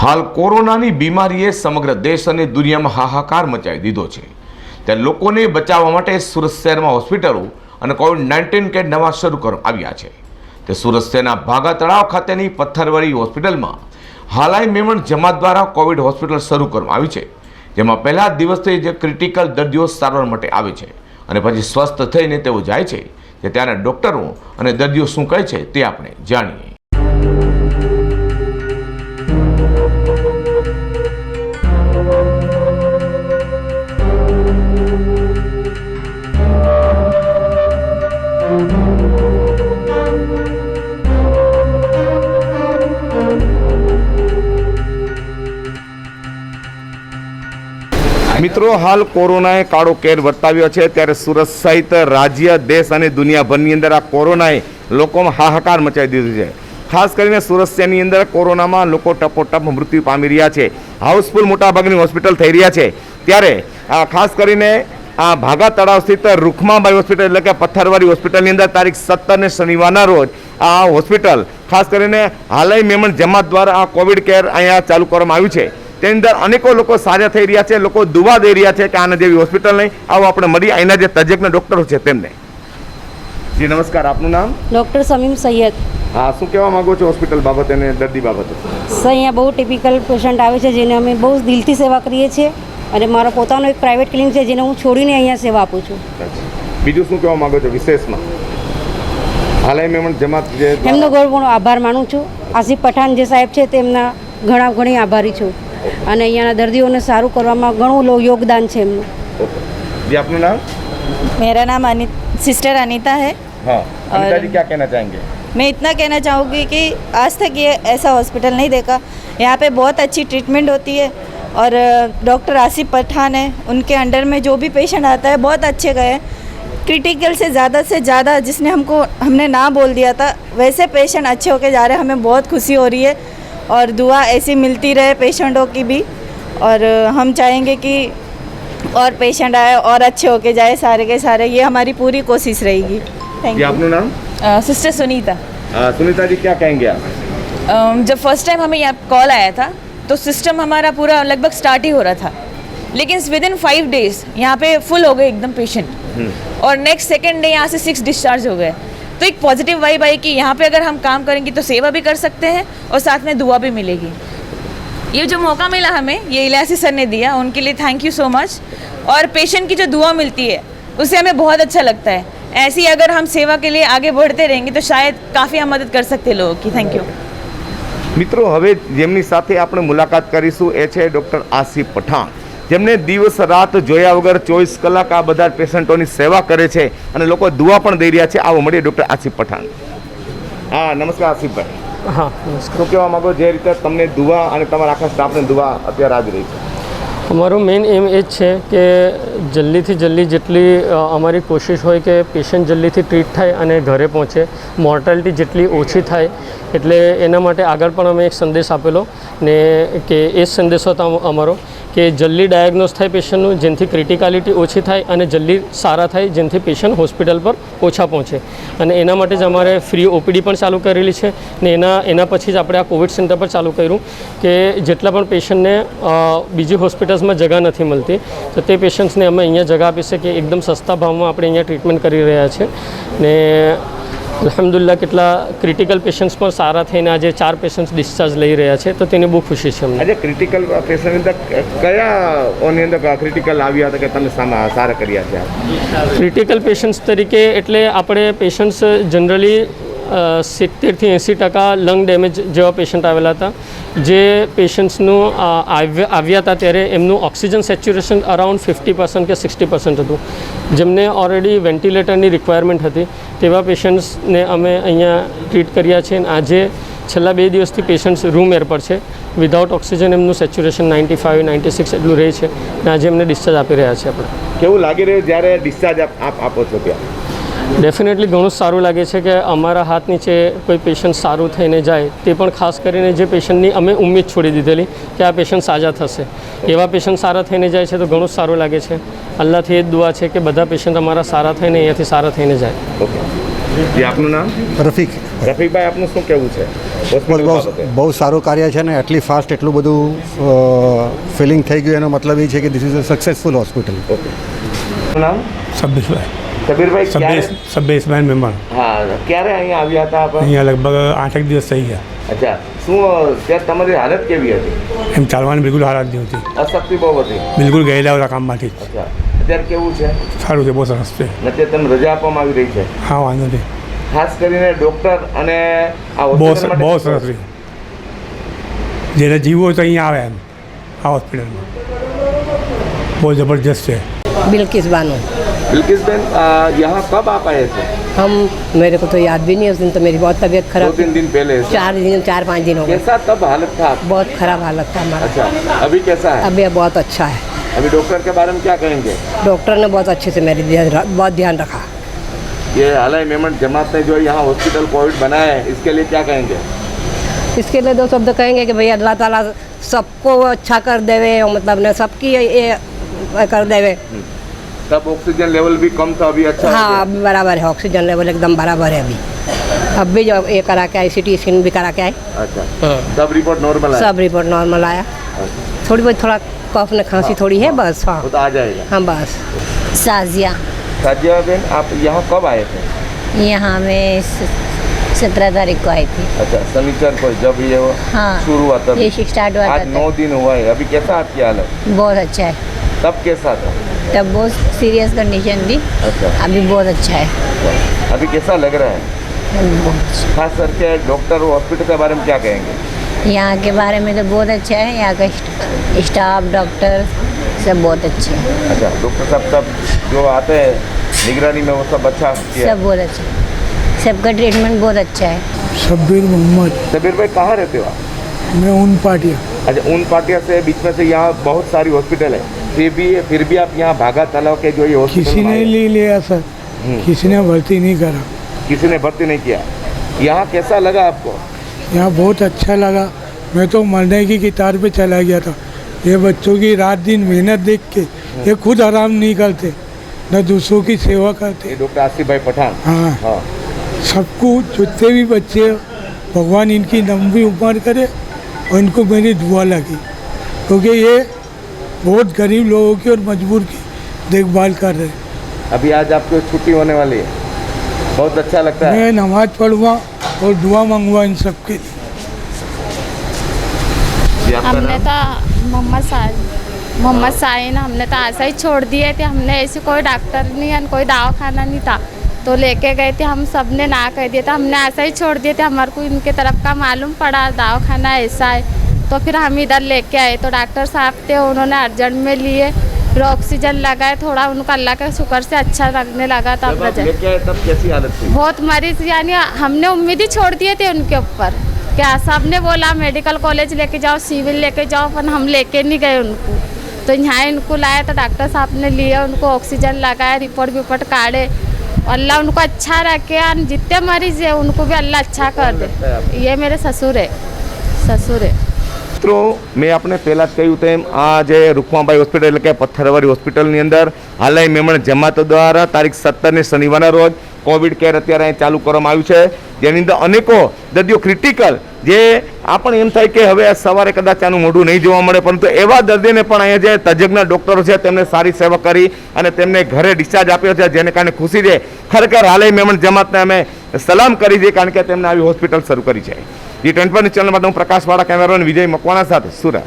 હાલ કોરોનાની બીમારીએ સમગ્ર દેશ અને દુનિયામાં હાહાકાર મચાવી દીધો છે. ત્યારે લોકોને બચાવવા માટે સુરત શહેરમાં હોસ્પિટલો અને કોવિડ નાઇન્ટીન કેર નવા શરૂ કરવામાં આવ્યા છે. તે સુરત શહેરના ભાગા તળાવ ખાતેની પથ્થરવાળી હોસ્પિટલમાં હાલાઈ મેમણ જમાત દ્વારા કોવિડ હોસ્પિટલ શરૂ કરવામાં આવી છે. જેમાં પહેલા દિવસથી જે ક્રિટિકલ દર્દીઓ સારવાર માટે આવે છે અને પછી સ્વસ્થ થઈને તેઓ જાય છે. જે ત્યાંના ડૉક્ટરો અને દર્દીઓ શું કહે છે તે આપણે જાણીએ. મિત્રો, હાલ કોરોનાએ કાળો કેર વર્તાવ્યો છે. ત્યારે સુરત સહિત રાજ્ય, દેશ અને દુનિયાભરની અંદર આ કોરોનાએ લોકોમાં હાહાકાર મચાવી દીધું છે. ખાસ કરીને સુરત શહેરની અંદર કોરોનામાં લોકો ટપોટપ મૃત્યુ પામી રહ્યા છે. હાઉસફુલ મોટાભાગની હોસ્પિટલ થઈ રહ્યા છે. ત્યારે ખાસ કરીને આ ભાગા તળાવ સ્થિત રૂખમાબાઈ હોસ્પિટલ એટલે કે પથ્થરવાળી હોસ્પિટલની અંદર તારીખ સત્તરને શનિવારના રોજ આ હોસ્પિટલ, ખાસ કરીને હાલય મેમણ જમાત દ્વારા આ કોવિડ કેર અહીંયા ચાલુ કરવામાં આવ્યું છે. તેની અંદર અનેકો લોકો સાજા થઈ રહ્યા છે લોકો દુવા દઈ રહ્યા છે કે આના જેવી હોસ્પિટલ નહીં. આવો આપણે મળીએ. અહીંના જે તજજ્ઞ ડૉક્ટરો છે તેમને. જી નમસ્કાર. આપનું નામ? ડૉક્ટર સમીમ સૈયદ. હા શું કહેવા માગો છો હોસ્પિટલ બાબતે અને દર્દી બાબતે? સર અહીંયા બહુ ટિપિકલ પેશન્ટ આવે છે જેને અમે બહુ દિલથી સેવા કરીએ છીએ અને મારો પોતાનો એક પ્રાઇવેટ ક્લિનિક છે જેને હું છોડીને અહીંયા સેવા આપું છું. બીજું શું કહેવા માગો છો વિશેષમાં? હાલય મેમણ જમાત એમનો ઘણો આભાર માનું છું. આસિફ પઠાણ જે સાહેબ છે તેમના ઘણા ઘણી આભારી છું. અને અહીંયાના દર્દીઓને સારું કરવામાં ઘણું લો- યોગદાન છે એમનું जी આપનું નામ मेरा नाम अनित सिस्टर अनीता है हाँ अनिता जी क्या कहना चाहेंगे मैं इतना कहना चाहूँगी कि आज तक ये ऐसा हॉस्पिटल नहीं देखा यहाँ पे बहुत अच्छी ट्रीटमेंट होती है और डॉक्टर आसिफ पठान है उनके अंडर में जो भी पेशेंट आता है बहुत अच्छे गए हैं क्रिटिकल से ज़्यादा से ज़्यादा जिसने हमको हमने ना बोल दिया था वैसे पेशेंट अच्छे होके जा रहे हैं हमें बहुत खुशी हो रही है और दुआ ऐसी मिलती रहे पेशेंटों की भी। और हम चाहेंगे कि और पेशेंट आए और अच्छे होके जाए सारे के सारे। ये हमारी पूरी कोशिश रहेगी। थैंक यू नाम? सिस्टर सुनीता। आ, सुनीता जी क्या कहेंगे आप? जब फ़र्स्ट टाइम हमें यहाँ कॉल आया था तो सिस्टम हमारा पूरा लगभग स्टार्ट ही हो रहा था। लेकिन विद इन फाइव डेज़ यहाँ पे फुल हो गए एकदम पेशेंट और नेक्स्ट सेकेंड डे यहाँ से सिक्स डिस्चार्ज हो गए। तो एक पॉजिटिव वाइब आई कि यहाँ पे अगर हम काम करेंगे तो सेवा भी कर सकते हैं और साथ में दुआ भी मिलेगी ये जो मौका मिला हमें ये इलासी सर ने दिया उनके लिए थैंक यू सो मच और पेशेंट की जो दुआ मिलती है उससे हमें बहुत अच्छा लगता है ऐसी अगर हम सेवा के लिए आगे बढ़ते रहेंगे तो शायद काफ़ी हम मदद कर सकते हैं लोगों की थैंक यू મિત્રો હવે જેમની સાથે આપણે મુલાકાત કરીશું એ છે ડૉક્ટર આસિફ પઠાણ જેમને દિવસ રાત જોયા વગર ચોવીસ કલાક આ બધા પેશન્ટોની સેવા કરે છે અને લોકો દુઆ પણ દઈ રહ્યા છે. આવો મળીએ ડૉક્ટર આસિફ પઠાણ. હા નમસ્કાર આસિફભાઈ હા શું કહેવા માગો? જે રીતે તમને દુઆ અને તમારા આખા સ્ટાફને દુવા અત્યારે આવી રહી છે. અમારું મેઇન એમ એ જ છે કે જલ્દીથી જલ્દી જેટલી અમારી કોશિશ હોય કે પેશન્ટ જલ્દીથી ટ્રીટ થાય અને ઘરે પહોંચે. મોર્ટાલિટી જેટલી ઓછી થાય એટલે એના માટે આગળ પણ અમે એક સંદેશ આપેલો ને કે એ જ સંદેશો હતો અમારો કે જલ્દી ડાયગ્નોઝ થાય પેશન્ટનું જેનાથી ક્રિટિકાલિટી ઓછી થાય અને જલ્દી સારા થાય, જેનાથી પેશન્ટ હોસ્પિટલ પર ઓછા પહોંચે. અને એના માટે જ અમારે ફ્રી ઓપીડી પણ ચાલુ કરેલી છે ને એના એના પછી જ આપણે આ કોવિડ સેન્ટર પર ચાલુ કર્યું કે જેટલા પણ પેશન્ટને બીજી હોસ્પિટલ્સમાં જગા નથી મળતી, તો તે પેશન્ટ્સને અમે અહીંયા જગા આપી શકીએ. એકદમ સસ્તા ભાવમાં આપણે અહીંયા ટ્રીટમેન્ટ કરી રહ્યા છે. ને અલહમદુલિલ્લાહ કેટલા ક્રિટિકલ પેશન્ટ્સ પણ સારા થઈને આજે ચાર પેશન્ટ્સ ડિસ્ચાર્જ લઈ રહ્યા છે તો તેની બહુ ખુશી છે અમને. આજે ક્રિટિકલ પેશન્ટ અંદર કયા ઓની અંદર ક્રિટિકલ આવ્યા હતા કે તમે સારા કર્યા છે? ક્રિટિકલ પેશન્ટ્સ તરીકે એટલે આપણે પેશન્ટ્સ જનરલી સિત્તેરથી એંસી ટકા લંગ ડેમેજ જેવા પેશન્ટ આવેલા હતા. જે પેશન્ટ્સનું આવ્યા હતા ત્યારે એમનું oxygen saturation around fifty percent કે સિક્સટી પર્સન્ટ હતું. જેમને ઓલરેડી વેન્ટિલેટરની રિક્વાયરમેન્ટ હતી. તેવા પેશન્ટ્સને અમે અહીંયા ટ્રીટ કર્યા છે અને આજે છેલ્લા બે દિવસથી પેશન્ટ્સ રૂમ એર પર છે. વિધાઉટ ઓક્સિજન એમનું saturation ninety five ninety six એટલું રહે છે. અને આજે એમને ડિસ્ચાર્જ આપી રહ્યા છે આપણે. કેવું લાગી રહ્યું જ્યારે ડિસ્ચાર્જ આપ આપો છો ત્યાં? ડેફિનેટલી ઘણું સારું લાગે છે કે અમારા હાથ નીચે કોઈ પેશન્ટ સારું થઈને જાય તે પણ ખાસ કરીને જે પેશન્ટની અમે ઉમ્મીદ છોડી દીધેલી કે આ પેશન્ટ સાજા થશે. એવા પેશન્ટ સારા થઈને જાય છે તો ઘણું જ સારું લાગે છે. અલ્લાહથી એ જ દુઆ છે કે બધા પેશન્ટ અમારા સારા થઈને અહીંયાથી સારા થઈને જાય. ઓકે. આપનું નામ? રફીક. રફીકભાઈ આપનું શું કહેવું છે? બહુ સારું કાર્ય છે ને એટલી ફાસ્ટ એટલું બધું ફિલિંગ થઈ ગયું એનો મતલબ એ છે કે this is a successful hospital શું નામ? સબ્બીસભાઈ સબીરભાઈ સભ્યેશ સભ્યેશભાઈ મેમ્બર. હા ક્યારે અહીંયા આવ્યા હતા આપણે? અહીંયા લગભગ આઠ એક દિવસ થઈ ગયા. અચ્છા શું ત્યાં તમારી હાલત કેવી હતી? એમ ચાલવાની બિલકુલ હાલત નહીં હતી. અશક્તિ બહુ હતી? બિલકુલ ગયેલા હતા કામમાંથી અચ્છા અત્યારે કેવું છે? સારું છે બહુ સરસ છે. અત્યારે તમને રજા આપવામાં આવી રહી છે? હા વાંધો નહીં. ખાસ કરીને ડૉક્ટર અને આ બહુ બહુ સરસ છે. જેને જીવો હોય તો અહીંયા આવે એમ આ હોસ્પિટલમાં. બહુ જબરજસ્ત છે. બિલકિસ બાનું. बिल्किस बहन यहाँ कब आप आए थे? हम मेरे को तो याद भी नहीं है उस दिन तो मेरी बहुत तबीयत खराब तीन दिन पहले चार दिन चार पाँच दिन हो गए। कैसा तब हालत था बहुत खराब हालत था हमारा। अच्छा अभी कैसा है? यह बहुत अच्छा है। अभी डॉक्टर के बारे में क्या कहेंगे? डॉक्टर ने बहुत अच्छे से मेरी बहुत ध्यान रखा। ये हालाई मेमन जमात ने जो यहाँ हॉस्पिटल कोविड बनाया है इसके लिए क्या कहेंगे? इसके लिए दो शब्द कहेंगे कि भैया अल्लाह ताला सबको अच्छा कर देवे मतलब ने सबकी ये ये कर देवे। तब ऑक्सीजन लेवल भी कम था अभी अच्छा हाँ। अब बराबर है ऑक्सीजन लेवल एकदम बराबर है अभी। अब भी जो ये करा के आई सी टी स्कैन भी करा के आए। अच्छा। तब रिपोर्ट नॉर्मल सब रिपोर्ट नॉर्मल आया। थोड़ी बहुत थोड़ा कफ ने खांसी थोड़ी है बस हाँ। तो आ जाएगा। हाँ बस। साजिया। साजिया बहन आप यहाँ कब आए थे? यहाँ मैं सत्रह तारीख को आई थी। अच्छा शनिचर को जब ये हाँ। शुरू हुआ तब ये स्टार्ट हुआ आज था। नौ दिन हुआ है। अभी कैसा आपकी हालत? बहुत अच्छा है। तब कैसा था तब बहुत सीरियस कंडीशन थी। अच्छा। अभी बहुत अच्छा है। अभी कैसा लग रहा है? बहुत अच्छा। खास करके डॉक्टर हॉस्पिटल के बारे में क्या कहेंगे? यहाँ के बारे में तो बहुत अच्छा है। यहाँ का स्टाफ डॉक्टर सब बहुत अच्छे हैं। अच्छा डॉक्टर साहब सब जो आते हैं निगरानी में वो सब अच्छा किया? सब बहुत अच्छा सबका ट्रीटमेंट बहुत अच्छा है। शब्बीर मोहम्मद। सबीर भाई कहाँ रहते हो आप? मैं उन पार्टिया अच्छा उन पार्टिया से बीच में से यहाँ बहुत सारी हॉस्पिटल है। फिर भी फिर भी आप यहाँ भागा तालाब के जो ये किसी ने ले लिया सर। किसी ने भर्ती नहीं करा। किसी ने भर्ती नहीं किया? यहाँ कैसा लगा आपको? यहाँ बहुत अच्छा लगा। मैं तो मरने की कितार पे चला गया था। ये बच्चों की रात दिन मेहनत देख के ये खुद आराम नहीं करते न दूसरों की सेवा करते। डॉक्टर आसिफ भाई पठान। हाँ। हाँ। सबको जितने भी बच्चे भगवान इनकी लंबी उम्र करे और इनको मेरी दुआ लगी। क्योंकि ये बहुत गरीब लोगों की और मजबूर की देखभाल कर रहे हैं। अभी आज आपको छुट्टी होने वाली है। बहुत अच्छा लगता है। मैं नमाज़ पढ़ूँगा और दुआ मांगूँगा इन सब के लिए। हमने तो मोहम्मद साहिन मोहम्मद साहिन हमने तो ऐसा ही छोड़ दिए थे हमने ऐसे कोई डॉक्टर नहीं है कोई दवाखाना नहीं था। तो लेके गए थे हम सबने ना कह दिया था। हमने ऐसा ही छोड़ दिए थे। हमारे को इनके तरफ़ का मालूम पड़ा दवाखाना ऐसा है। तो फिर हम इधर लेके आए। तो डॉक्टर साहब थे उन्होंने अर्जेंट में लिए फिर ऑक्सीजन लगाए थोड़ा उनको अल्लाह के शुक्र से अच्छा लगने लगा तब आए तब कैसी हालत थी? बहुत मरीज़ यानी हमने उम्मीद ही छोड़ दिए थे उनके ऊपर क्या साहब सबने बोला मेडिकल कॉलेज लेके जाओ सिविल लेके जाओ पर हम लेके नहीं गए उनको। तो यहाँ इनको लाया तो डॉक्टर साहब ने लिया उनको ऑक्सीजन लगाया रिपोर्ट विपोर्ट काढ़े। अल्लाह उनको अच्छा रखे और जितने मरीज़ है उनको भी अल्लाह अच्छा कर दे। ये मेरे ससुर है ससुर है। મિત્રો, મેં આપણે પહેલાં જ કહ્યું તેમ, આ જે રૂખમાબાઈ હોસ્પિટલ એટલે કે પથ્થરવાળી હોસ્પિટલની અંદર હાલાઈ મેમણ જમાત દ્વારા તારીખ સત્તરને શનિવારના રોજ કોવિડ કેર અત્યારે અહીં ચાલુ કરવામાં આવ્યું છે. જેની અંદર અનેકો દર્દીઓ ક્રિટિકલ જે આપણને એમ થાય કે હવે સવારે કદાચ આનું મોઢું નહીં જોવા મળે, પરંતુ એવા દર્દીને પણ અહીંયા જે તજજ્ઞ ડૉક્ટરો છે તેમને સારી સેવા કરી અને તેમને ઘરે ડિસ્ચાર્જ આપ્યો છે, જેને કારણે ખુશી છે. ખરેખર હાલાઈ મેમણ જમાતને અમે સલામ કરી છે, કારણ કે તેમને આવી હોસ્પિટલ શરૂ કરી છે. જી ટ્વેન્ટી ચેનલ માટે હું પ્રકાશવાળા કેમેરામેન વિજય મકવાણા સાથે સુરત.